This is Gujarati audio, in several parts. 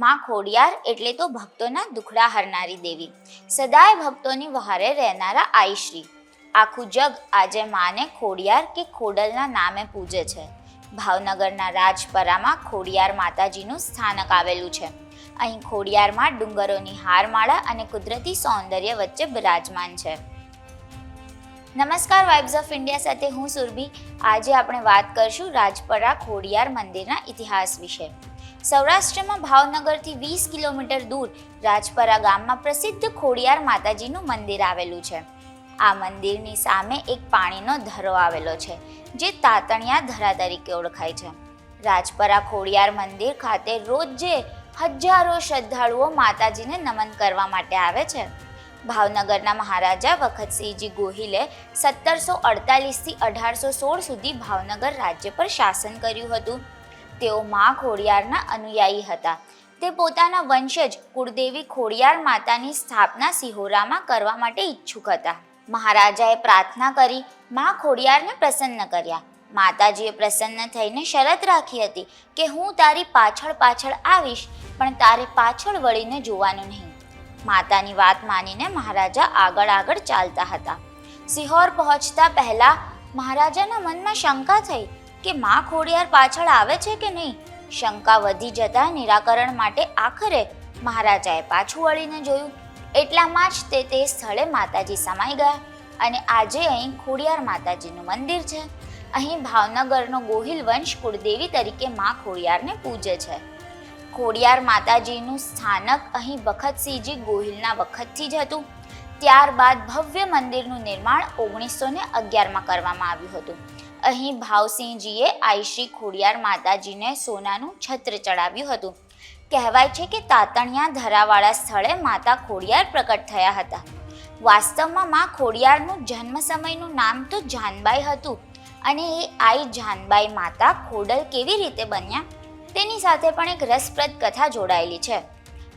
માં ખોડિયાર એટલે તો ભક્તોના દુખડા હરનારી દેવી. સદાય ભક્તોની વહારે રહેનારા આઈશ્રી. આખું જગ આજે માને ખોડિયાર કે ખોડલના નામે પૂજે છે. ભાવનગરના રાજપરામાં ખોડિયાર માતાજીનું સ્થાનક આવેલું છે. અહીં ખોડિયારમાં ડુંગરોની હારમાળા અને કુદરતી સૌંદર્ય વચ્ચે બિરાજમાન છે. નમસ્કાર વાઇબ્સ ઓફ ઇન્ડિયા સાથે હું સુરભી. આજે આપણે વાત કરશું રાજપરા ખોડિયાર મંદિરના ઇતિહાસ વિશે. સૌરાષ્ટ્રમાં ભાવનગરથી વીસ કિલોમીટર દૂર રાજપરા ગામમાં પ્રસિદ્ધ ખોડિયાર માતાજીનું મંદિર આવેલું છે. આ મંદિરની સામે એક પાણીનો ધરો આવેલો છે, જે તાતણિયા ધરા તરીકે ઓળખાય છે. રાજપરા ખોડિયાર મંદિર ખાતે રોજે હજારો શ્રદ્ધાળુઓ માતાજીને નમન કરવા માટે આવે છે. ભાવનગરના મહારાજા વખતસિંહજી ગોહિલે સત્તરસો અડતાલીસથી અઢારસો સોળ સુધી ભાવનગર રાજ્ય પર શાસન કર્યું હતું. તેઓ મા ખોડિયારના અનુયાયી હતા. તે પોતાના વંશજ કુળદેવી ખોડિયાર માતાની સ્થાપના સિહોરામાં કરવા માટે ઈચ્છુક હતા. મહારાજાએ પ્રાર્થના કરી, મા ખોડિયારને પ્રસન્ન કર્યા. માતાજીએ પ્રસન્ન થઈને શરત રાખી હતી કે હું તારી પાછળ પાછળ આવીશ, પણ તારે પાછળ વળીને જોવાનું નહીં. માતાની વાત માનીને મહારાજા આગળ આગળ ચાલતા હતા. સિહોર પહોંચતા પહેલા મહારાજાના મનમાં શંકા થઈ કે મા ખોડિયાર પાછળ આવે છે કે નહીં? શંકા વધી જતા નિરાકરણ માટે આખરે મહારાજાએ પાછું વળીને જોયું. એટલામાં જ તે તે સ્થળે માતાજી સમાઈ ગયા અને આજે અહીં ખોડિયાર માતાજીનું મંદિર છે. અહીં ભાવનગરનો ગોહિલ વંશ કુળદેવી તરીકે મા ખોડિયારને પૂજે છે. ખોડિયાર માતાજીનું સ્થાનક અહીં વખતસિંહજી ગોહિલના વખતથી જ હતું. ત્યારબાદ ભવ્ય મંદિરનું નિર્માણ ઓગણીસો ને અગિયારમાં કરવામાં આવ્યું હતું. અહીં ભાવસિંહજીએ આઈશ્રી ખોડિયાર માતાજીને સોનાનું છત્ર ચડાવ્યું હતું. કહેવાય છે કે તાતણિયા ધરાવાળા સ્થળે માતા ખોડિયાર પ્રકટ થયા હતા. વાસ્તવમાં મા ખોડિયારનું જન્મ સમયનું નામ તો જાનબાઈ હતું અને એ આઈ જાનબાઈ માતા ખોડલ કેવી રીતે બન્યા? તેની સાથે પણ એક રસપ્રદ કથા જોડાયેલી છે.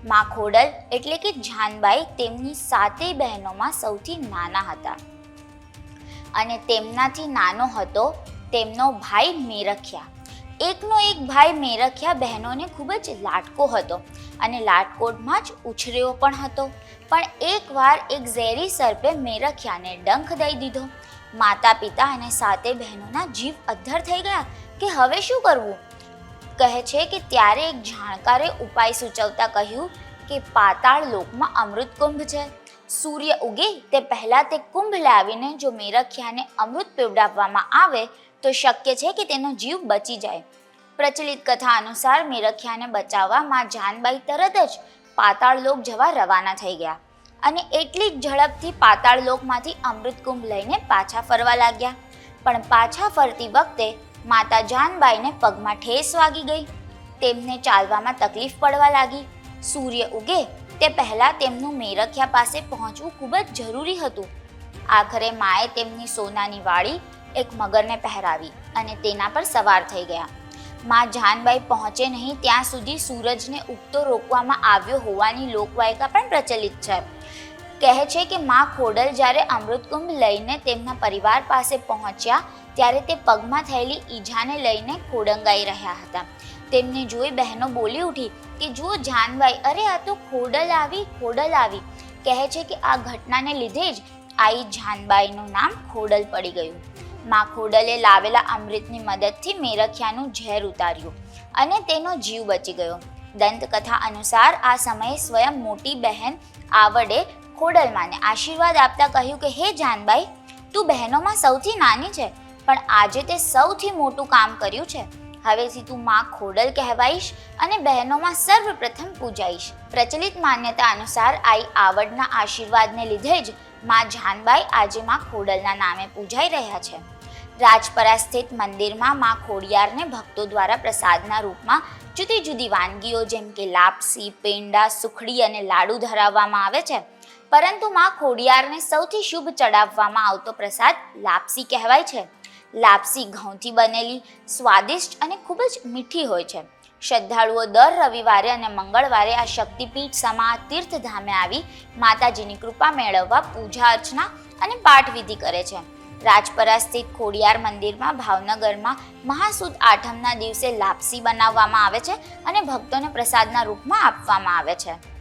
મા ખોડલ એટલે કે જાનબાઈ તેમની સાતેય બહેનોમાં સૌથી નાના હતા. અને તેમનાથી નાનો હતો, તેમનો ભાઈ મેરખિયા. એકનો એક ભાઈ મેરખિયા બહેનોને ખૂબ જ લાટકો હતો અને લાટકોટમાં જ ઉછર્યો પણ હતો. પણ એકવાર એક ઝેરી સર્પે મેરખિયાને ડંખ દઈ દીધો. માતા પિતા અને સાતે બહેનોના જીવ અદ્ધર થઈ ગયા કે હવે શું કરવું? કહે છે કે ત્યારે એક જાણકારે ઉપાય સૂચવતા કહ્યું કે પાતાળ લોકમાં અમૃત કુંભ છે. સૂર્ય ઉગે તે પહેલાં તે કુંભ લાવીને જો મેરખિયાને અમૃત પીવડાવવામાં આવે, તો શક્ય છે કે તેનો જીવ બચી જાય. પ્રચલિત કથા અનુસાર મેરખિયાને બચાવવા માં જાનબાઈ તરત જ પાતાળ લોક જવા રવાના થઈ ગયા અને એટલી જ ઝડપથી પાતાળ લોકમાંથી અમૃત કુંભ લઈને પાછા ફરવા લાગ્યા. પણ પાછા ફરતી વખતે માતા જાનબાઈને પગમાં ઠેસ વાગી ગઈ. તેમને ચાલવામાં તકલીફ પડવા લાગી. સૂર્ય ઉગે તે પહેલાં તેમનું મેરખિયા પાસે પહોંચવું ખૂબ જ જરૂરી હતું. આખરે માએ તેમની સોનાની વાળી એક મગરને પહેરાવી અને તેના પર સવાર થઈ ગયા. માં જાનબાઈ પહોંચે નહીં ત્યાં સુધી સૂરજને ઉગતો રોકવામાં આવ્યો હોવાની લોકવાયકા પણ પ્રચલિત છે. કહે છે કે માં ખોડલ જ્યારે અમૃતકુંભ લઈને તેમના પરિવાર પાસે પહોંચ્યા ત્યારે તે પગમાં થયેલી ઈજાને લઈને ખોડંગાઈ રહ્યા હતા. તેમને જોઈ બહેનો બોલી ઉઠી કે, જુઓ જાનબાઈ અરે આ તો ખોડલ આવી ખોડલ આવી. કહે છે કે, આ ઘટનાને લીધે જ આઈ જાનબાઈનું નામ ખોડલ પડી ગયું. માં ખોડલે લાવેલા અમૃતની મદદથી મેરખિયાનું ઝેર ઉતાર્યું અને તેનો જીવ બચી ગયો. દંતકથા અનુસાર આ સમયે સ્વયં મોટી બહેન આવડે ખોડલમાને આશીર્વાદ આપતા કહ્યું કે, હે જાનબાઈ, તું બહેનોમાં સૌથી નાની છે. પણ આજે તે સૌથી મોટું કામ કર્યું છે. હવેથી તું માં ખોડલ કહેવાઈશ અને બહેનોમાં સર્વપ્રથમ પૂજાઈશ. પ્રચલિત માન્યતા અનુસાર આઈ આવડના આશીર્વાદને લીધે જ માં જાનબાઈ આજે માં ખોડલના નામે પૂજાઈ રહ્યા છે. રાજપરા સ્થિત મંદિરમાં માં ખોડિયારને ભક્તો દ્વારા પ્રસાદના રૂપમાં જુદી જુદી વાનગીઓ જેમ કે લાપસી, પેંડા, સુખડી અને લાડુ ધરાવવામાં આવે છે. પરંતુ માં ખોડિયારને સૌથી શુભ ચડાવવામાં આવતો પ્રસાદ લાપસી કહેવાય છે. લાપસી ઘઉંથી બનેલી, સ્વાદિષ્ટ અને ખૂબ જ મીઠી હોય છે. શ્રદ્ધાળુઓ દર રવિવારે અને મંગળવારે આ શક્તિપીઠ સમા તીર્થધામે આવી માતાજીની કૃપા મેળવવા પૂજા અર્ચના અને પાઠ વિધિ કરે છે. રાજપરા સ્થિત ખોડિયાર મંદિરમાં, ભાવનગરમાં મહાસુદ આઠમના દિવસે લાપસી બનાવવામાં આવે છે અને ભક્તોને પ્રસાદના રૂપમાં આપવામાં આવે છે.